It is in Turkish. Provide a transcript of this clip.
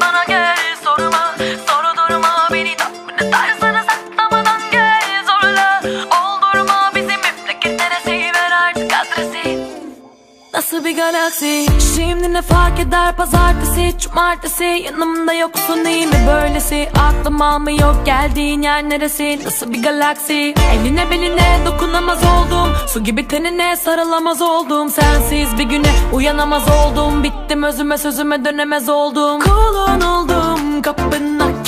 bana gel sorma Soru durma beni tatmin edersen saklamadan gel zorla. Oldurma bizim memleket neresi ver artık adresi. Nasıl bir galaksi? Şimdi ne fark eder? Pazartesi Cumartesi yanımda yoksun iyi mi böylesi? Aklım almıyor geldiğin yer neresi? Nasıl bir galaksi? Eline beline dokunamaz oldum Su gibi tenine sarılamaz oldum. Sensiz bir güne uyanamaz oldum. Bittim özüme sözüme dönemez oldum. Kulun oldum kapına